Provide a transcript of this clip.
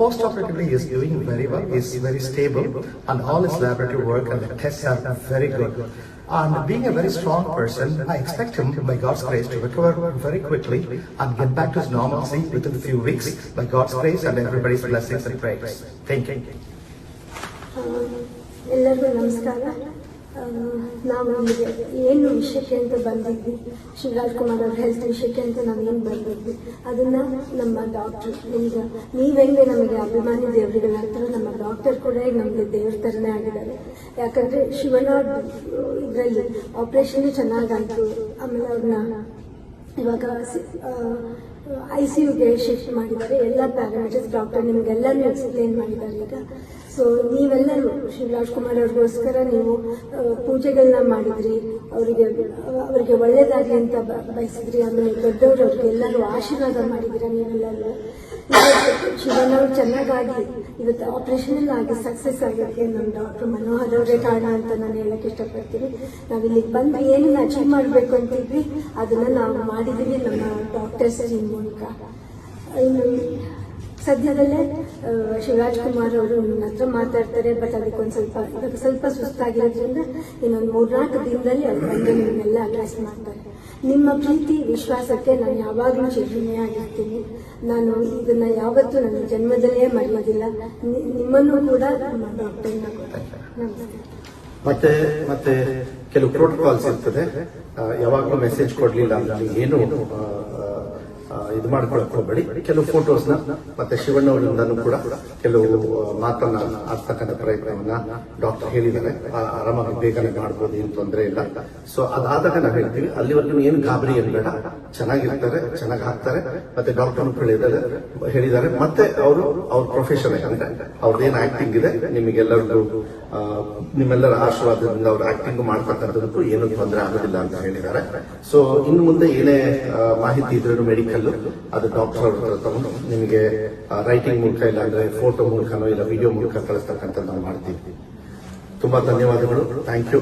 Post-operatively, he is doing very well. He is very stable, and all his laboratory work and the tests are very good. And being a very strong person, I expect him, by God's grace, to recover very quickly and get back to his normalcy within a few weeks, by God's grace and everybody's blessings and prayers. Thank you. ಆ, ಎಲ್ಲರಿಗೂ ನಮಸ್ಕಾರ ಆ, ನಾವು ನಮಗೆ ಏನು ವಿಷಯಕ್ಕೆ ಅಂತ ಬಂದಿದ್ವಿ? ಶಿವರಾಜ್ ಕುಮಾರ್ ಅವ್ರ ಹೆಲ್ತ್ ವಿಷಯಕ್ಕೆ ಅಂತ ನಾವು ಏನು ಬಂದಿದ್ವಿ? ಅದನ್ನ ನಮ್ಮ ಡಾಕ್ಟರ್ ಈಗ ನೀವೆಂಗೆ ನಮಗೆ ಅಭಿಮಾನಿ ದೇವರುಗಳ ಹತ್ರ ನಮ್ಮ ಡಾಕ್ಟರ್ ಕೂಡ ನಮಗೆ ದೇವ್ರ ಥರನೇ ಆಗಿದ್ದಾರೆ. ಯಾಕಂದ್ರೆ ಶಿವನ ಇದರಲ್ಲಿ ಆಪರೇಷನ್ ಚೆನ್ನಾಗಾಯ್ತು ಆಮೇಲೆ ಅವ್ರನ್ನ ಇವಾಗ ಐ ಸಿ ಯುಗೆ ಶಿಫ್ಟ್ ಮಾಡಿದ್ದಾರೆ. ಎಲ್ಲ ಪ್ಯಾರಾಮೀಟರ್ಸ್ ಡಾಕ್ಟರ್ ನಿಮಗೆಲ್ಲರೂ ಎಕ್ಸ್ಪ್ಲೇನ್ ಮಾಡಿದ್ದಾರೆ ಈಗ. ಸೊ ನೀವೆಲ್ಲರೂ ಶಿವರಾಜ್ ಕುಮಾರ್ ಅವ್ರಿಗೋಸ್ಕರ ನೀವು ಪೂಜೆಗಳನ್ನ ಮಾಡಿದ್ರಿ. ಅವರಿಗೆ ಅವರಿಗೆ ಒಳ್ಳೇದಾಗಲಿ ಅಂತ ಬಯಸಿದ್ರಿ. ಆಮೇಲೆ ದೊಡ್ಡವರು ಅವ್ರಿಗೆ ಎಲ್ಲರೂ ಆಶೀರ್ವಾದ ಮಾಡಿದ್ದೀರಾ ನೀವೆಲ್ಲರೂ ಇವತ್ತು ಶಿವನ್ ಅವ್ರು ಚೆನ್ನಾಗಾಗಿ ಇವತ್ತು ಆಪರೇಷನ್ ಆಗಿ ಸಕ್ಸಸ್ ಆಗೋಕ್ಕೆ ನಮ್ಮ ಡಾಕ್ಟರ್ ಮನೋಹರ್ ಅವರೇ ಕಾರಣ ಅಂತ ನಾನು ಹೇಳಕ್ ಇಷ್ಟಪಡ್ತೀನಿ. ನಾವು ಇಲ್ಲಿಗೆ ಬಂದು ಏನನ್ನ ಅಚೀವ್ ಮಾಡಬೇಕು ಅಂತಿದ್ವಿ, ಅದನ್ನ ನಾವು ಮಾಡಿದ್ದೀವಿ ನಮ್ಮ ಡಾಕ್ಟರ್ಸ್ ಟೀಮ್ ಮೂಲಕ ಸದ್ಯದಲ್ಲೇ ಶಿವರಾಜ್ ಕುಮಾರ್ ಅವರು ನನ್ನ ಹತ್ರ ಮಾತಾಡ್ತಾರೆ ಬಟ್ ಅದಕ್ಕೊಂದು ಸ್ವಲ್ಪ ಇವಾಗ ಸ್ವಲ್ಪ ಸುಸ್ತಾಗಿರೋದ್ರಿಂದ ಇನ್ನೊಂದು ಮೂರ್ನಾಲ್ಕು ದಿನದಲ್ಲಿ ಅವ್ರು ಬಂದು ನಿಮ್ಮನ್ನೆಲ್ಲ ಅಡ್ರೆಸ್ ಮಾಡ್ತಾರೆ. ನಿಮ್ಮ ಪ್ರೀತಿ, ವಿಶ್ವಾಸಕ್ಕೆ ನಾನು ಯಾವಾಗಲೂ ಶಿಕ್ಷಣೆಯಾಗಿರ್ತೀನಿ ನಾನು ಇದನ್ನ ಯಾವತ್ತೂ ನನ್ನ ಜನ್ಮದಲ್ಲೇ ಮರೆಯೋದಿಲ್ಲ. ನಿಮ್ಮನ್ನು ಕೂಡ ನಮ್ಮ ಡಾಕ್ಟರ್ನ ಮತ್ತೆ ಮತ್ತೆ ಕೆಲವು ಪ್ರೋಟೋಕಾಲ್ಸ್ ಇರ್ತದೆ. ಯಾವಾಗಲೂ ಮೆಸೇಜ್ ಕೊಡ್ಲಿಲ್ಲ. ಏನು ಇದು ಮಾಡ್ಕೊಳಕ್ ಹೋಗಬೇಡಿ ಕೆಲವು ಫೋಟೋಸ್ನ ಮತ್ತೆ ಶಿವಣ್ಣವರಿಂದನೂ ಕೂಡ ಕೆಲವು ಮಾತನ್ನ ಆಗ್ತಕ್ಕಂಥ ಪ್ರಯತ್ನವನ್ನ ಡಾಕ್ಟರ್ ಹೇಳಿದ್ದಾರೆ. ಆರಾಮಾಗಿ ಬೇಗನೆ ಮಾಡ್ಬೋದು, ಏನು ತೊಂದರೆ ಇಲ್ಲ. ಸೊ ಅದಾದಾಗ ನಾವು ಹೇಳ್ತೀವಿ, ಅಲ್ಲಿವರೆಗೂ ಏನು ಗಾಬರಿ ಏನ್ ಚೆನ್ನಾಗಿರ್ತಾರೆ, ಚೆನ್ನಾಗಿ ಹಾಕ್ತಾರೆ. ಮತ್ತೆ ಡಾಕ್ಟರ್ ಹೇಳಿದ್ದಾರೆ ಹೇಳಿದ್ದಾರೆ. ಮತ್ತೆ ಅವರು, ಅವ್ರ ಪ್ರೊಫೆಷನ್ ಅಂದ್ರೆ ಅವ್ರದ್ದೇನು ಆಕ್ಟಿಂಗ್ ಇದೆ, ನಿಮಗೆಲ್ಲರಿಗೂ ನಿಮ್ಮೆಲ್ಲರ ಆಶೀರ್ವಾದದಿಂದ ಅವ್ರು ಆಕ್ಟಿಂಗ್ ಮಾಡ್ತಕ್ಕಂಥದ್ದು ಏನು ತೊಂದರೆ ಆಗೋದಿಲ್ಲ ಅಂತ ಹೇಳಿದ್ದಾರೆ. ಸೊ ಇನ್ನು ಮುಂದೆ ಏನೇ ಮಾಹಿತಿ ಇದ್ರೂ ಮೆಡಿಕಲ್ ಅದು ಡಾಕ್ಟರ್ ಅವ್ರ ಹತ್ರ ತಗೊಂಡು ನಿಮಗೆ ರೈಟಿಂಗ್ ಮೂಲಕ ಇಲ್ಲ ಅಂದ್ರೆ ಫೋಟೋ ಮೂಲಕನೋ ಇಲ್ಲ ವಿಡಿಯೋ ಮೂಲಕ ಕಳಿಸ್ತಕ್ಕಂಥದ್ದು ನಾವು ಮಾಡ್ತೀವಿ. ತುಂಬಾ ಧನ್ಯವಾದಗಳು. Thank you